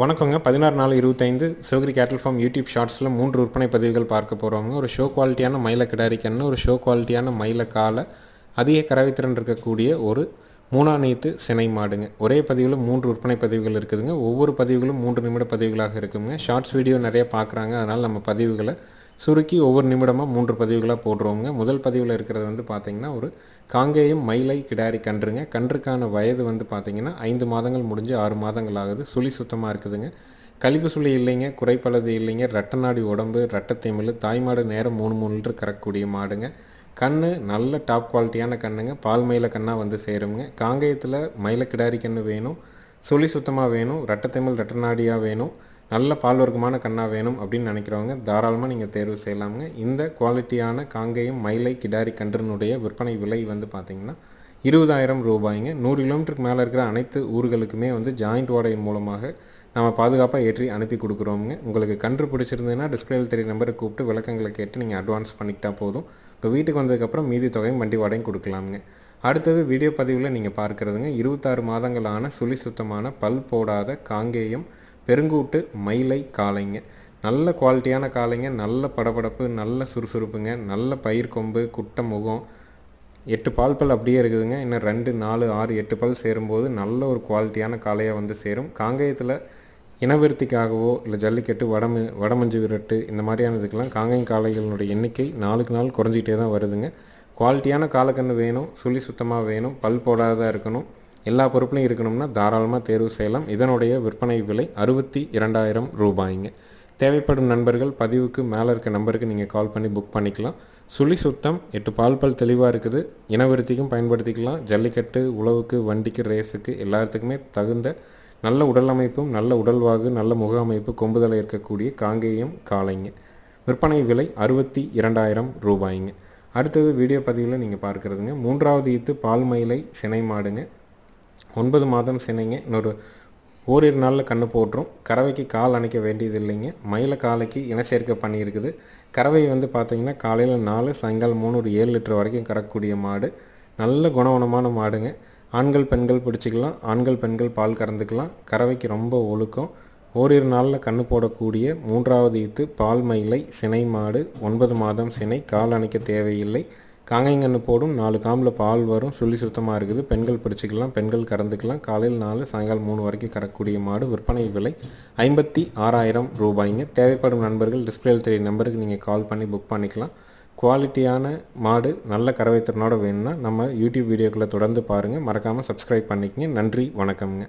வணக்கங்க. பதினாறு நாலு இருபத்தைந்து சிவகிரி கேட்டல் ஃபார்ம் யூடியூப் ஷார்ட்ஸில் மூன்று விற்பனை பதிவுகள் பார்க்க போகிறவங்க ஒரு ஷோ குவாலிட்டியான மயில கிடாரிக்கன்னு ஒரு ஷோ குவாலிட்டியான மயில காலை அதிக கரவித்திறன் இருக்கக்கூடிய ஒரு மூணா நீத்து சினை மாடுங்க. ஒரே பதிவில் மூன்று விற்பனை பதிவுகள் இருக்குதுங்க. ஒவ்வொரு பதிவுகளும் மூன்று நிமிட பதிவுகளாக இருக்குங்க. ஷார்ட்ஸ் வீடியோ நிறைய பார்க்குறாங்க. அதனால் நம்ம பதிவுகளை சுருக்கி ஒவ்வொரு நிமிடமாக மூன்று பதிவுகளாக போடுறோங்க முதல் பதிவில் இருக்கிறது வந்து பார்த்திங்கன்னா ஒரு காங்கேயம் மயிலை கிடாரி கன்றுங்க. கன்றுக்கான வயது வந்து பார்த்திங்கன்னா ஐந்து மாதங்கள் முடிஞ்சு ஆறு மாதங்கள் ஆகுது. சுழி சுத்தமாக இருக்குதுங்க. கழிப்பு சுழி இல்லைங்க. குறைப்பளது இல்லைங்க. ரட்டநாடி உடம்பு ரெட்டத்தைமிழ் தாய்மாடு நேரம் மூணு மூணு லிட்டர் கறக்கக்கூடிய மாடுங்க. கன்று நல்ல டாப் குவாலிட்டியான கண்ணுங்க. பால் மயில கண்ணாக வந்து சேருங்க காங்கேயத்தில் மயில கிடாரி கன்று வேணும். சுழி சுத்தமாக வேணும். ரெட்டத்தைமிழ் ரட்டநாடியாக வேணும். நல்ல பால் வர்க்கமான கண்ணா வேணும் அப்படின்னு நினைக்கிறவங்க தாராளமாக நீங்கள் தேர்வு செய்யலாமுங்க. இந்த குவாலிட்டியான காங்கேயம் மயிலை கிடாரி கன்றினுடைய விற்பனை விலை வந்து பார்த்திங்கன்னா இருபதாயிரம் ரூபாய்ங்க. நூறு கிலோமீட்டருக்கு மேலே இருக்கிற அனைத்து ஊர்களுக்குமே வந்து ஜாயிண்ட் வாடகை மூலமாக நம்ம பாதுகாப்பாக ஏற்றி அனுப்பி கொடுக்குறோமுங்க. உங்களுக்கு கன்று பிடிச்சிருந்ததுன்னா டிஸ்பிளேவில் தெரிய நம்பரை கூப்பிட்டு விளக்கங்களை கேட்டு நீங்கள் அட்வான்ஸ் பண்ணிக்கிட்டால் போதும். இப்போ வீட்டுக்கு வந்ததுக்கப்புறம் மீதி தொகையும் வண்டி வாடகையும் கொடுக்கலாமுங்க. அடுத்தது வீடியோ பதிவில் நீங்கள் பார்க்குறதுங்க இருபத்தாறு மாதங்களான சுழி சுத்தமான பல் போடாத காங்கேயம் பெருங்கூட்டு மயிலை காளைங்க. நல்ல குவாலிட்டியான காளைங்க நல்ல படபடப்பு நல்ல சுறுசுறுப்புங்க நல்ல பயிர் கொம்பு குட்டை முகம். எட்டு பால் பல் அப்படியே இருக்குதுங்க. இன்னும் ரெண்டு நாலு ஆறு எட்டு பல் சேரும்போது நல்ல ஒரு குவாலிட்டியான காளையாக வந்து சேரும். காங்கேயத்தில் இனவிருத்திக்காகவோ இல்லை ஜல்லிக்கட்டு வடமு வடமஞ்சு விரட்டு இந்த மாதிரியானதுக்கெல்லாம் காங்கேயம் காளைகளினுடைய எண்ணிக்கை நாளுக்கு நாள் குறைஞ்சிக்கிட்டே தான் வருதுங்க. குவாலிட்டியான காலக்கன்று வேணும். சுழி சுத்தமாக வேணும். பல் போடாத இருக்கணும். எல்லா பொறுப்புலையும் இருக்கணும்னா தாராளமாக தேர்வு செய்யலாம். இதனுடைய விற்பனை விலை அறுபத்தி இரண்டாயிரம் ரூபாய்ங்க. தேவைப்படும் நண்பர்கள் பதிவுக்கு மேலே இருக்க நம்பருக்கு நீங்கள் கால் பண்ணி புக் பண்ணிக்கலாம். சுழி சுத்தம் எட்டு பால் பல் தெளிவாக இருக்குது. இனவிருத்திக்கும் பயன்படுத்திக்கலாம். ஜல்லிக்கட்டு உழவுக்கு வண்டிக்கு ரேஸுக்கு எல்லாத்துக்குமே தகுந்த நல்ல உடல் அமைப்பும் நல்ல உடல்வாகு நல்ல முக அமைப்பு கொம்புதலை இருக்கக்கூடிய காங்கேயம் காளைங்க. விற்பனை விலை அறுபத்தி இரண்டாயிரம் ரூபாய்ங்க. அடுத்தது வீடியோ பதிவில் நீங்கள் பார்க்குறதுங்க. மூன்றாவது ஈத்து பால் மயிலை சினை மாடுங்க. ஒன்பது மாதம் சினைங்க. இன்னொரு ஓரிரு நாளில் கன்று போட்டுரும். கறவைக்கு கால் அணைக்க வேண்டியது இல்லைங்க. மயில காலைக்கு இனச்சேர்க்கை பண்ணியிருக்குது. கறவை வந்து பார்த்திங்கன்னா காலையில் நாலு சாயங்காலம் மூணு ஒரு ஏழு லிட்டர் வரைக்கும் கறக்கக்கூடிய மாடு. நல்ல குணவனமான மாடுங்க. ஆண்கள் பெண்கள் பிடிச்சிக்கலாம். ஆண்கள் பெண்கள் பால் கறந்துக்கலாம். கறவைக்கு ரொம்ப ஒழுக்கம். ஓரிரு நாளில் கன்று போடக்கூடிய மூன்றாவது ஈத்து பால் மயிலை சினை மாடு. ஒன்பது மாதம் சினை. கால் அணைக்க தேவையில்லை. காங்கைங்கன்று போடும் நாலு காம்பில் பால் வரும் சுழி சுத்தமாக இருக்குது. பெண்கள் பிடிச்சிக்கலாம் பெண்கள் கறந்துக்கலாம். காலையில் நாலு சாயங்காலம் மூணு வரைக்கும் கறக்கூடிய மாடு. விற்பனை விலை ஐம்பத்தி ஆறாயிரம் ரூபாய்ங்க. தேவைப்படும் நண்பர்கள் டிஸ்பிளேல் தெரிய நம்பருக்கு நீங்கள் கால் பண்ணி புக் பண்ணிக்கலாம். குவாலிட்டியான மாடு நல்ல கறவைத்திறனோட வேணும்னா நம்ம யூடியூப் வீடியோக்களை தொடர்ந்து பாருங்கள் மறக்காமல் சப்ஸ்கிரைப் பண்ணிக்கங்க. நன்றி வணக்கம்ங்க.